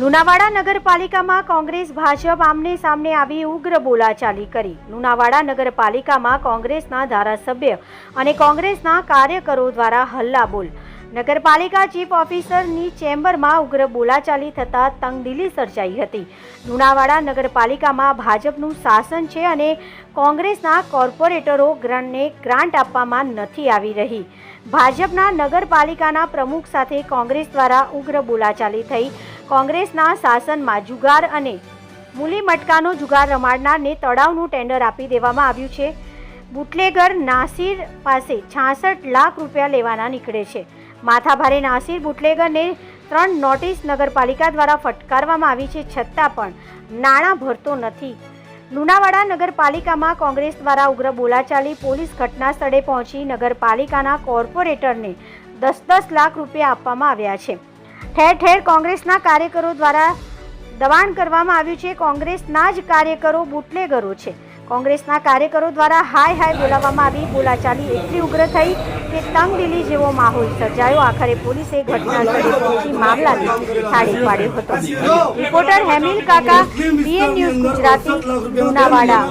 લુણાવાડા નગરપાલિકામાં કોંગ્રેસ, ભાજપ આમને સામને આવી ઉગ્ર બોલાચાલી કરી. લુણાવાડા નગરપાલિકામાં કોંગ્રેસના ધારાસભ્ય અને કોંગ્રેસના કાર્યકરો દ્વારા હલ્લાબોલ. નગરપાલિકા ચીફ ઓફિસરની ચેમ્બરમાં ઉગ્ર બોલાચાલી થતાં તંગદિલી સર્જાઈ હતી. લુણાવાડા નગરપાલિકામાં ભાજપનું શાસન છે અને કોંગ્રેસના કોર્પોરેટરો ગ્રાન્ટને ગ્રાન્ટ આપવામાં નથી આવી રહી. ભાજપના નગરપાલિકાના પ્રમુખ સાથે કોંગ્રેસ દ્વારા ઉગ્ર બોલાચાલી થઈ કોંગ્રેસના શાસનમાં જુગાર અને મૂલી મટકાનો જુગાર રમાડનારને તળાવનું ટેન્ડર આપી દેવામાં આવ્યું છે. બુટલેગર નાસિર પાસે છાસઠ લાખ રૂપિયા લેવાના નીકળે છે. માથાભારે નાસિર બુટલેગરને ત્રણ નોટિસ નગરપાલિકા દ્વારા ફટકારવામાં આવી છે છતાં પણ નાણાં ભરતો નથી. લુણાવાડા નગરપાલિકામાં કોંગ્રેસ દ્વારા ઉગ્ર બોલાચાલી પોલીસ ઘટના સ્થળે પહોંચી નગરપાલિકાના કોર્પોરેટરને દસ દસ લાખ રૂપિયા આપવામાં આવ્યા છે. ઠેર ઠેર કોંગ્રેસના કાર્યકરો દ્વારા દબાણ કરવામાં આવ્યું છે. કોંગ્રેસના જ કાર્યકરો બુટલેગરો છે. કોંગ્રેસના કાર્યકરો દ્વારા હાય હાય બોલાવવામાં આવી. બોલાચાલી એટલી ઉગ્ર થઈ કે તંગદિલી જેવો માહોલ સર્જાયો. આખરે પોલીસે ઘટના સ્થળે પહોંચી મામલાને થાળી પાડ્યો હતો. રિપોર્ટર હેમિલ કાકા, બીએન ન્યૂઝ ગુજરાતી લુણાવાડા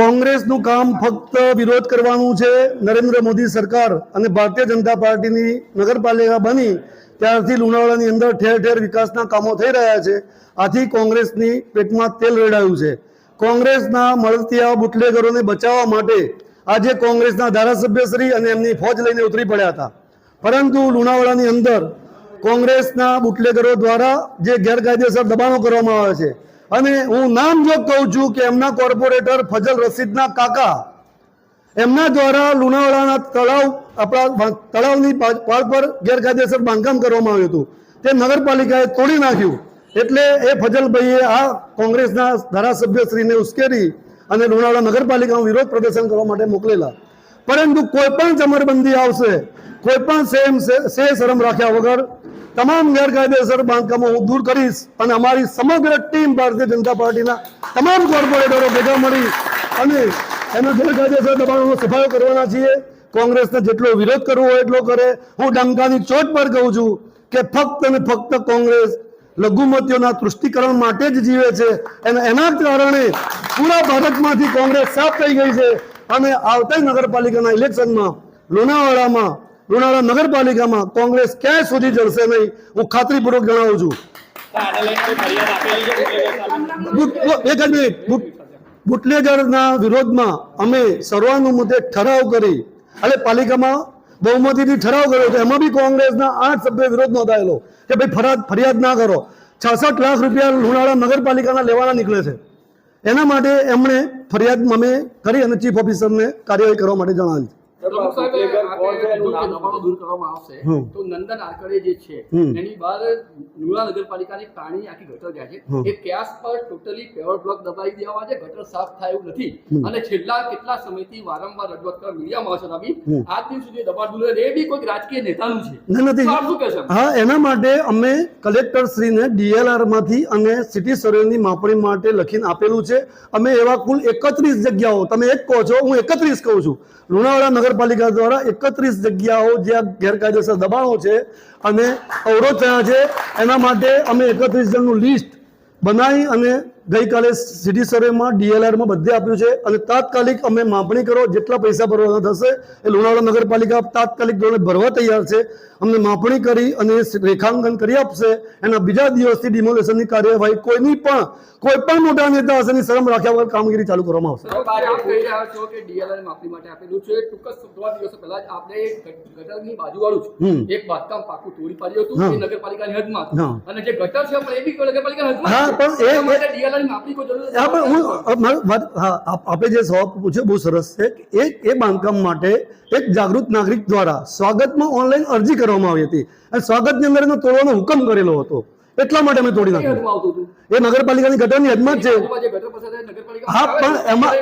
કોંગ્રેસનું કામ ફક્ત વિરોધ કરવાનું છે. નરેન્દ્ર મોદી સરકાર અને ભારતીય જનતા પાર્ટીની નગરપાલિકા બની ત્યારથી લુણાવાડાની અંદર ઠેર ઠેર વિકાસના કામો થઈ રહ્યા છે. આથી કોંગ્રેસની પેટમાં તેલ રેડાયું છે. કોંગ્રેસના મળતિયા બુટલેગરોને બચાવવા માટે આજે કોંગ્રેસના ધારાસભ્યશ્રી અને એમની ફોજ લઈને ઉતરી પડ્યા હતા. પરંતુ લુણાવાડાની અંદર કોંગ્રેસના બુટલેગરો દ્વારા જે ગેરકાયદેસર દબાણો કરવામાં આવે છે. અને હું નામ જો કહું છું કે એમના કોર્પોરેટર ફજલ રશીદના કાકા એમના દ્વારા લુણાવાડાના તળાવ, આપણા તળાવની પાળ પર ગેરકાયદેસર બાંધકામ કરવામાં આવ્યું હતું. તે નગરપાલિકાએ તોડી નાખ્યું. એટલે એ ફજલભાઈએ આ કોંગ્રેસના ધારાસભ્યશ્રીને ઉશ્કેરી અને લુણાવાડા નગરપાલિકાનું વિરોધ પ્રદર્શન કરવા માટે મોકલેલા. પરંતુ કોઈ પણ ચમરબંધી આવશે, કોઈ પણ સેમ સે શરમ રાખ્યા વગર તમામ ગેરકાયદેસર બાંધકામો હું દૂર કરીશ અને અમારી સમગ્ર ટીમ ભારતીય જનતા પાર્ટીના તમામ કોર્પોરેટરો ભેગા મળી અને એનો ગેરકાયદેસર દબાણોનો સફાયો કરવાના છીએ. કોંગ્રેસને જેટલો વિરોધ કરવો હોય એટલો કરે. હું ડંકાની ચોટ પર કહું છું કે ફક્ત અને ફક્ત કોંગ્રેસ લઘુમતીઓના તૃષ્ટિકરણ માટે જ જીવે છે અને એના કારણે પૂરા ભારતમાંથી કોંગ્રેસ સાફ થઈ ગઈ છે. અને આવતા નગરપાલિકાના ઇલેક્શનમાં લોનાવાડામાં લોનાવાડા નગરપાલિકામાં કોંગ્રેસ ક્યાંય સુધી જળશે નહીં હું ખાતરીપૂર્વક જણાવું છું. એક જ મિનિટ બુટલેગરના વિરોધમાં અમે સર્વાનુમતે ઠરાવ કરી. એટલે પાલિકામાં બહુમતીથી ઠરાવ કર્યો તો એમાં બી કોંગ્રેસના આઠ સભ્ય વિરોધ નોંધાયેલો કે ભાઈ ફરિયાદ ફરિયાદ ના કરો. છાસઠ લાખ રૂપિયા લુણાળા નગરપાલિકાના લેવાના નીકળે છે. એના માટે એમણે ફરિયાદ અમે કરી અને ચીફ ઓફિસરને કાર્યવાહી કરવા માટે જણાવી એનું કીધું કે નામ દબાણો દૂર કરવામાં આવશે તો નંદન આકડે જે છે એની બહાર લુણા નગરપાલિકાની પાણી આખી ગટર જાય છે. એ કેસ પર ટોટલી પેવર બ્લોક દબાવી દેવામાં છે ગટર સાફ થાય એવું નથી. અને છેલ્લા કેટલા સમયથી વારંવાર રજૂઆત કરવા મીડિયામાં આવશે નબી આજ દિન સુધી દબાણ દૂર એ બી કોઈ રાજકીય નેતાનું છે. નથી તો આપ શું કહેશો? હા એના માટે અમે કલેક્ટર શ્રીને ડીએલઆરમાંથી અને સિટી સર્વેની માપણી માટે લખીને આપેલું છે. અમે એવા કુલ એકત્રીસ જગ્યાઓ તમે એક કહો છો હું એકત્રીસ કહું છું. લુણાવાડા નગરપાલિકા દ્વારા એકત્રીસ જગ્યાઓ જ્યાં ગેરકાયદેસર દબાણો છે અને અવરોધ થયા છે, એના માટે અમે એકત્રીસ જણનું લિસ્ટ બનાવી અને ગઈકાલે સિટી સર્વેમાં ડીએલઆરમાં બધે આપ્યું છે અને તાત્કાલિક અમે માપણી કરો જેટલા પૈસા ભરવાના થશે એ લુણાવાડા નગરપાલિકા તાત્કાલિક ધોરણે ભરવા તૈયાર છે. અમને માપણી કરી અને રેખાંકન કરી આપશે. એના બીજા દિવસથી ડિમોલેશનની કાર્યવાહી કોઈની પણ કોઈ પણ મોટા નેતા હશે શરમ રાખ્યા વગર કામગીરી ચાલુ કરવામાં આવશે. એક બાંધકામ પાકું તોડી પાડ્યું હતું નગરપાલિકાની હદમાં. અને જે ગટર છે પણ એ બી નગરપાલિકાની હદમાં હા, છે. પણ એ- એના માટે DLR ની માપણી કોઈ જરૂર હા પણ નથી. હું અ, મારું વાત હા આપ- આપે જે સવાલ પૂછ્યો બહુ સરસ છે કે એ એ બાંધકામ માટે એક જાગૃત નાગરિક દ્વારા સ્વાગતમાં ઓનલાઈન અરજી કરવામાં આવી હતી અને સ્વાગતની અંદર એનો તોડવાનો હુકમ કરેલો હતો એટલા માટે અમે તોડી નાખ્યું? એ નગરપાલિકાની ગટરની હદમાં જ છે હા, પણ એમાં-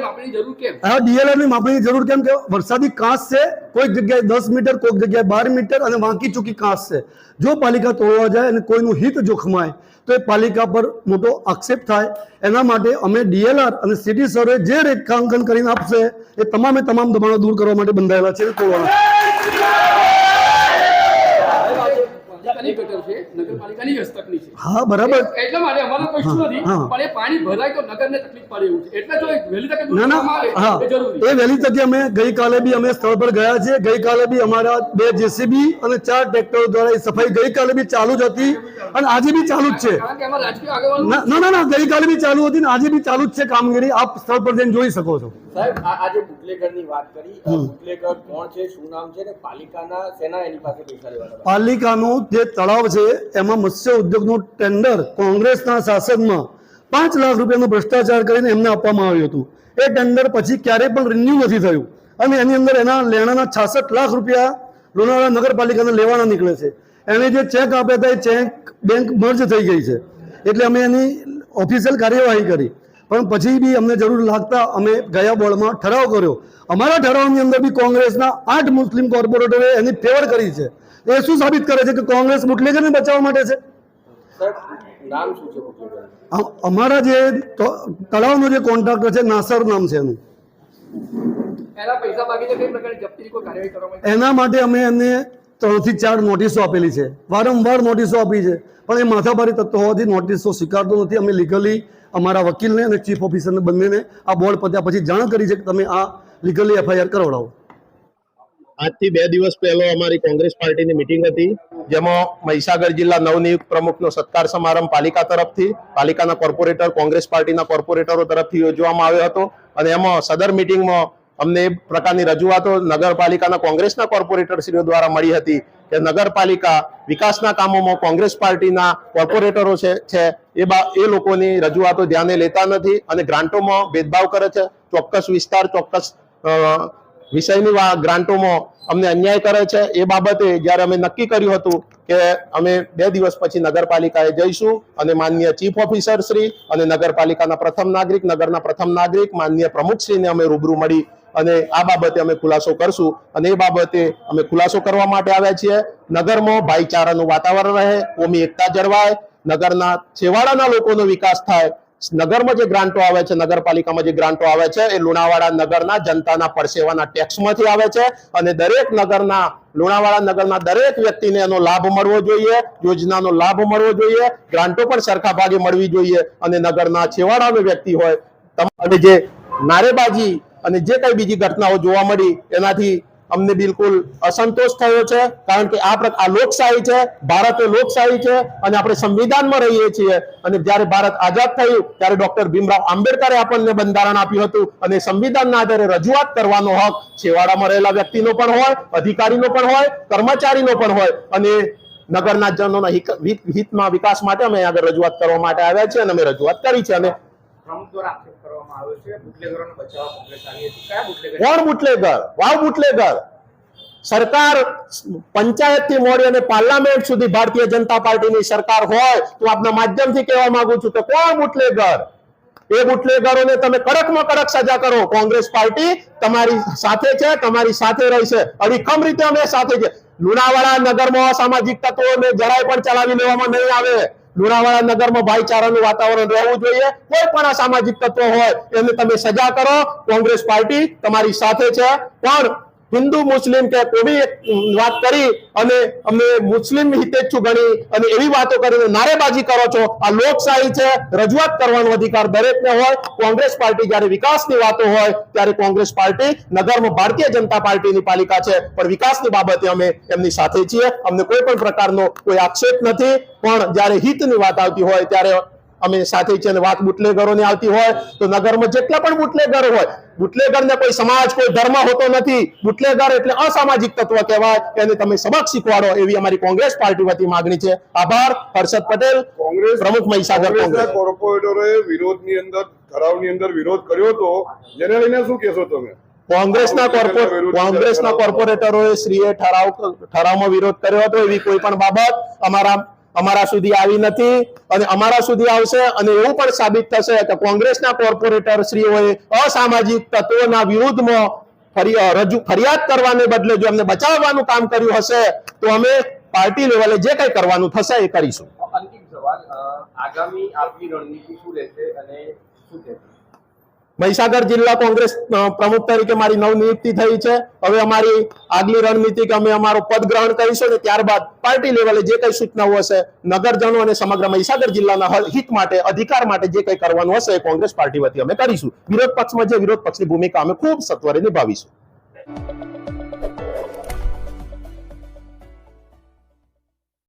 આ ડીએલઆરની માપણીની જરૂર કેમ કે વરસાદી કાંસ છે કોઈક જગ્યાએ દસ મીટર કોઈક જગ્યાએ બાર મીટર અને વાંકી ચૂકી કાંસ છે જો પાલિકા તોડવા જાય અને કોઈનું હિત જોખમાય તો એ પાલિકા પર મોટો આક્ષેપ થાય. એના માટે અમે ડીએલઆર અને સિટી સર્વે જે રેખાંકન કરીને આપશે, એ તમામે તમામ દબાણો દૂર કરવા માટે બંધાયેલા છે. તોડવાના. છે. ગટર છે. નગરપાલિકાની હસ્તકની છે. હા બરાબર. એટલે મારે અમારો પ્રશ્ન નથી હા. પણ એ પાણી ભરાય તો નગરને તકલીફ પડે એવું છે. એટલે જો વહેલી તકે દૂર ના ના એ જરૂરી એ વહેલી તકે અમે ગઈકાલે બી અમે સ્થળ પર ગયા છે ગઈકાલે બી અમારા બે જેસીબી અને ચાર ટ્રેક્ટરો દ્વારા એ સફાઈ ગઈકાલે બી ચાલુ જ હતી અને આજે બી ચાલુ જ છે. ના ના ના, ના ગઈકાલે બી ચાલુ હતી ને આજે બી ચાલુ જ છે કામગીરી. આપ સ્થળ પર જઈને જોઈ શકો છો. સાહેબ આ આજે બુટલેગરની વાત કરી. બુટલેગર કોણ છે શું નામ છે ને? પાલિકાના સેના એની પાસે પૈસા લેવાના પાલિકાનું જે તળાવ છે, એમાં મત્સ્ય ઉદ્યોગનું ટેન્ડર કોંગ્રેસના શાસનમાં પાંચ લાખ રૂપિયાનો ભ્રષ્ટાચાર કરીને એમને આપવામાં આવ્યું હતું. એ ટેન્ડર પછી ક્યારેય પણ રિન્યુ નથી થયું. અને એની અંદર એના લેણાના છાસઠ લાખ રૂપિયા લોનાવાડા નગરપાલિકાને લેવાના નીકળે છે. એણે જે ચેક આપ્યા હતા, એ ચેક બેંક મર્જ થઈ ગઈ છે. એટલે અમે એની ઓફિશિયલ કાર્યવાહી કરી. પણ પછી બી અમને જરૂર લાગતા અમે ગયા બોર્ડમાં ઠરાવ કર્યો. અમારા ઠરાવની અંદર બી કોંગ્રેસના આઠ મુસ્લિમ કોર્પોરેટરે એની ફેવર કરી છે. એ શું સાબિત કરે છે કે કોંગ્રેસ બુટલેગરને બચાવવા માટે છે? સાહેબ નામ શું છે અમારા જે તળાવનો જે કોન્ટ્રાક્ટર છે નાસર નામ છે એનું? એના માટે અમે એમને ત્રણથી ચાર નોટિસો આપેલી છે. વારંવાર નોટિસો આપી છે. પણ એ માથાભારી તત્વ હોવાથી નોટિસો સ્વીકારતો નથી. અમે લીગલી અમારા વકીલને અને ચીફ ઓફિસરને બંનેને આ બોર્ડ પત્યા પછી જાણ કરી છે કે તમે આ લીગલી એફઆઈઆર કરાવડાવો. આજથી બે દિવસ પહેલો અમારી કોંગ્રેસ પાર્ટીની મિટિંગ હતી, જેમાં મહીસાગર જિલ્લા નવનિયુક્ત પ્રમુખનો સત્કાર સમારંભ પાલિકા તરફથી, પાલિકાના કોર્પોરેટર, કોંગ્રેસ પાર્ટીના કોર્પોરેટરો તરફથી યોજવામાં આવ્યો હતો. અને એમાં સદર મિટિંગમાં અમને એ પ્રકારની રજૂઆતો નગરપાલિકાના કોંગ્રેસના કોર્પોરેટરશ્રીઓ દ્વારા મળી હતી કે નગરપાલિકા વિકાસના કામોમાં કોંગ્રેસ પાર્ટીના કોર્પોરેટરો છે એ બા, એ લોકોની રજૂઆતો ધ્યાને લેતા નથી અને ગ્રાન્ટોમાં ભેદભાવ કરે છે. ચોક્કસ વિસ્તાર, ચોક્કસ વિષયની ગ્રાન્ટોમાં અમને અન્યાય કરે છે, એ બાબતે જ્યારે અમે નક્કી કર્યું હતું કે અમે બે દિવસ પછી નગરપાલિકાએ જઈશું અને માનનીય ચીફ ઓફિસર શ્રી અને નગરપાલિકાના પ્રથમ નાગરિક, નગરના પ્રથમ નાગરિક, માનનીય પ્રમુખશ્રીને અમે રૂબરૂ મળી અને આ બાબતે અમે ખુલાસો કરશું અને એ બાબતે અમે ખુલાસો કરવા માટે આવ્યા છીએ. નગરમાં ભાઈચારાનું વાતાવરણ રહે, કોમી એકતા જળવાય, નગરના છેવાડાના લોકોનો વિકાસ થાય નગરમાં જે ગ્રાન્ટો આવે છે, નગરપાલિકામાં જે ગ્રાન્ટો આવે છે, એ લુણાવાડા નગરના જનતાના પરસેવાના ટેક્સમાંથી આવે છે અને દરેક નગરના, લુણાવાડા નગરના દરેક વ્યક્તિને એનો લાભ મળવો જોઈએ, યોજનાનો લાભ મળવો જોઈએ, ગ્રાન્ટો પણ સરખા ભાગે મળવી જોઈએ અને નગરના છેવાડાનો વ્યક્તિ હોય અને જે નારેબાજી અને જે કઈ બીજી ઘટનાઓ જોવા મળી, એનાથી અમને બિલકુલ અસંતોષ થયો છે, કારણ કે આ આ લોકશાહી છે, ભારત એ લોકશાહી છે, અને આપણે સંવિધાનમાં રહીએ છીએ. અને જ્યારે ભારત આઝાદ થયું, ત્યારે ડોક્ટર ભીમરાવ આંબેડકરે આપણને બંધારણ આપ્યું હતું, અને સંવિધાનના આધારે રજૂઆત કરવાનો હક છેવાડામાં રહેલા વ્યક્તિનો પણ હોય, અધિકારીનો પણ હોય, કર્મચારીનો પણ હોય. અને નગરના જનોના હિતમાં વિકાસ માટે અમે આગળ રજૂઆત કરવા માટે આવ્યા છીએ, અને અમે રજૂઆત કરી છે, અને આવ્યો સરકાર પંચાયતથી મોડી અને પાર્લામેન્ટ સુધી ભારતીય જનતા પાર્ટીની સરકાર હોય તો આપના માધ્યમથી કહેવા માંગુ છું કે કોણ બુટલેગર? એ બુટલેગરોને તમે કડકમાં કડક સજા કરો. કોંગ્રેસ પાર્ટી તમારી સાથે છે, તમારી સાથે રહેશે અડીખમ રીતે અમે સાથે છે. લુણાવાડા નગરમાં અસામાજિક તત્વોને જરાય પણ ચલાવી લેવામાં નહીં આવે. લુણાવાડા નગરમાં ભાઈચારાનું વાતાવરણ રહેવું જોઈએ. કોઈ પણ અસામાજિક તત્વો હોય એને તમે સજા કરો. કોંગ્રેસ પાર્ટી તમારી સાથે છે. પણ હિન્દુ મુસ્લિમ કે કોઈ વાત કરી અને અમે મુસ્લિમ હિતેચ્છુ ગણી અને એવી વાતો કરીને નારેબાજી કરો છો. આ લોકશાહી છે, રજૂઆત કરવાનો અધિકાર દરેકને હોય. કોંગ્રેસ પાર્ટી જ્યારે વિકાસની વાતો હોય, ત્યારે કોંગ્રેસ પાર્ટી નગરમાં ભારતીય જનતા પાર્ટીની પાલિકા છે. પણ વિકાસની બાબતે અમે એમની સાથે છીએ. અમને કોઈ પણ પ્રકારનો કોઈ આક્ષેપ નથી. પણ જ્યારે હિતની વાત આવતી હોય, ત્યારે અમે સાથે છે વાત બુટલેગરોની આવતી હોય તો નગરમાં જેટલા પણ બુટલેગર હોય બુટલેગરને કોઈ સમાજ કોઈ ધર્મ હોતો નથી. બુટલેગર એટલે અસામાજિક તત્વ કહેવાય એને તમે સબક શીખવાડો એવી અમારી કોંગ્રેસ પાર્ટી વતી માંગણી છે. આભાર હર્ષદ પટેલ કોંગ્રેસ પ્રમુખ મહીસાગર કોંગ્રેસ. કોર્પોરેટરોએ વિરોધની અંદર ઠરાવની અંદર વિરોધ કર્યો હતો. જેને લઈને શું કહેશો તમે? કોંગ્રેસના કોંગ્રેસના કોર્પોરેટરોએ શ્રીએ ઠરાવ ઠરાવમાં વિરોધ કર્યો હતો એવી કોઈ પણ બાબત. અમારા અમારા સુધી આવી નથી અને અમારા સુધી આવશે અને એવું પણ સાબિત થશે કે કોંગ્રેસના કોર્પોરેટર શ્રીઓએ અસામાજિક તત્વોના વિરુદ્ધમાં રજૂ, ફરિયાદ કરવાને બદલે જો અમને બચાવવાનું કામ કર્યું હશે, તો અમે પાર્ટી લેવલે જે કંઈ કરવાનું થશે એ કરીશું. આગામી આપની રણનીતિ શું રહેશે અને શું મહીસાગર જિલ્લા કોંગ્રેસ પ્રમુખ તરીકે મારી નવનિયુક્તિ થઈ છે. હવે અમારી આગલી રણનીતિ કે અમે અમારું પદ ગ્રહણ કરીશું ને ત્યારબાદ પાર્ટી લેવલે જે કઈ સૂચનાઓ હશે, નગરજનો અને સમગ્ર મહીસાગર જિલ્લાના હિત માટે, અધિકાર માટે જે કઈ કરવાનું હશે એ કોંગ્રેસ પાર્ટી વતી અમે કરીશું. વિરોધ પક્ષમાં જે વિરોધ પક્ષની ભૂમિકા અમે ખૂબ સત્વરે નિભાવીશું.